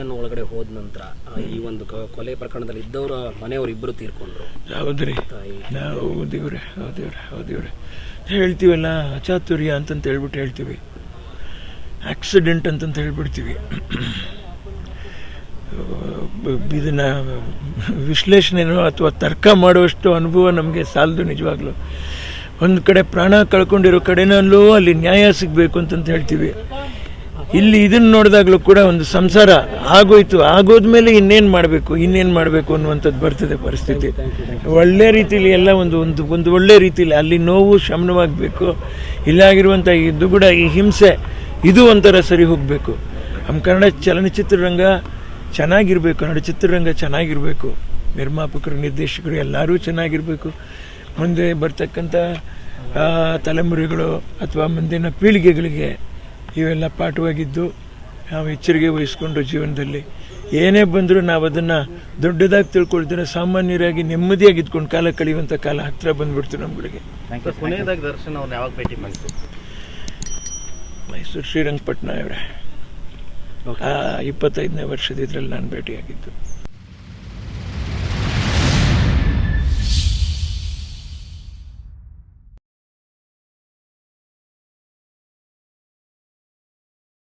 Station ಒಳಗಡೆ ಹೋದ ನಂತರ ಈ ಒಂದು ಕೊಲೆ ಪ್ರಕರಣದಲ್ಲಿ ಇದ್ದವರ ಮನೆಯವರು ಇಬ್ಬರು ತೀರ್ಕೊಂಡ್ರು. ಹೌದ್ರಿ. ನಾವು ದೇವ್ರೆ ಹೌದೇವ್ರೆ ಹೌದೇವ್ರೆ ಹೇಳ್ತೀವಲ್ಲ ಅಚಾತುರ್ಯ ಅಂತಂತ ಹೇಳ್ಬಿಟ್ಟು ಹೇಳ್ತೀವಿ. ಆಕ್ಸಿಡೆಂಟ್ ಅಂತಂತ ಹೇಳ್ಬಿಡ್ತೀವಿ. ಇದನ್ನು ಇದನ್ನ ವಿಶ್ಲೇಷಣೆನೋ ಅಥವಾ ತರ್ಕ ಮಾಡುವಷ್ಟು ಅನುಭವ ನಮಗೆ ಸಾಲದು ನಿಜವಾಗ್ಲೂ. ಒಂದು ಕಡೆ ಪ್ರಾಣ ಕಳ್ಕೊಂಡಿರೋ ಕಡೆನಲ್ಲೂ ಅಲ್ಲಿ ನ್ಯಾಯ ಸಿಗಬೇಕು ಅಂತಂತ ಹೇಳ್ತೀವಿ. ಇಲ್ಲಿ ಇದನ್ನ ನೋಡಿದಾಗಲೂ ಕೂಡ ಒಂದು ಸಂಸಾರ ಆಗೋಯ್ತು. ಆಗೋದ್ಮೇಲೆ ಇನ್ನೇನು ಮಾಡಬೇಕು ಇನ್ನೇನು ಮಾಡಬೇಕು ಅನ್ನುವಂಥದ್ದು ಬರ್ತದೆ ಪರಿಸ್ಥಿತಿ. ಒಳ್ಳೆ ರೀತಿಲಿ ಎಲ್ಲ ಒಂದು ಒಂದು ಒಂದು ಒಳ್ಳೆ ರೀತಿಲಿ ಅಲ್ಲಿ ನೋವು ಶಮನವಾಗಬೇಕು. ಇಲ್ಲಾಗಿರುವಂಥ ಈ ದುಗುಡ ಈ ಹಿಂಸೆ ಇದು ಒಂಥರ ಸರಿ ಹೋಗಬೇಕು. ನಮ್ಮ ಕನ್ನಡ ಚಲನಚಿತ್ರರಂಗ ಚೆನ್ನಾಗಿರಬೇಕು ಕನ್ನಡ ಚಿತ್ರರಂಗ ಚೆನ್ನಾಗಿರಬೇಕು. ನಿರ್ಮಾಪಕರು ನಿರ್ದೇಶಕರು ಎಲ್ಲರೂ ಚೆನ್ನಾಗಿರಬೇಕು. ಮುಂದೆ ಬರ್ತಕ್ಕಂಥ ತಲೆಮಾರುಗಳು ಅಥವಾ ಮುಂದಿನ ಪೀಳಿಗೆಗಳಿಗೆ ಇವೆಲ್ಲ ಪಾಠವಾಗಿದ್ದು ನಾವು ಎಚ್ಚರಿಕೆ ವಹಿಸ್ಕೊಂಡು ಜೀವನದಲ್ಲಿ ಏನೇ ಬಂದರೂ ನಾವು ಅದನ್ನು ದೊಡ್ಡದಾಗಿ ತಿಳ್ಕೊಳ್ತೀರ ಸಾಮಾನ್ಯರಾಗಿ ನೆಮ್ಮದಿಯಾಗಿ ಇದ್ಕೊಂಡು ಕಾಲ ಕಳೆಯುವಂಥ ಕಾಲ ಹತ್ತಿರ ಬಂದ್ಬಿಡ್ತು ನಮ್ಗಳಿಗೆ. ಕೊನೆಯದಾಗಿ ದರ್ಶನ ಅವ್ರನ್ನ ಯಾವಾಗ ಭೇಟಿ ಮಾಡಿದ್ರು? ಮೈಸೂರು ಶ್ರೀರಂಗಪಟ್ಟಣ ಅವರೇ. ಆ ಇಪ್ಪತ್ತೈದನೇ ವರ್ಷದ ಇದರಲ್ಲಿ ನಾನು ಭೇಟಿಯಾಗಿದ್ದು.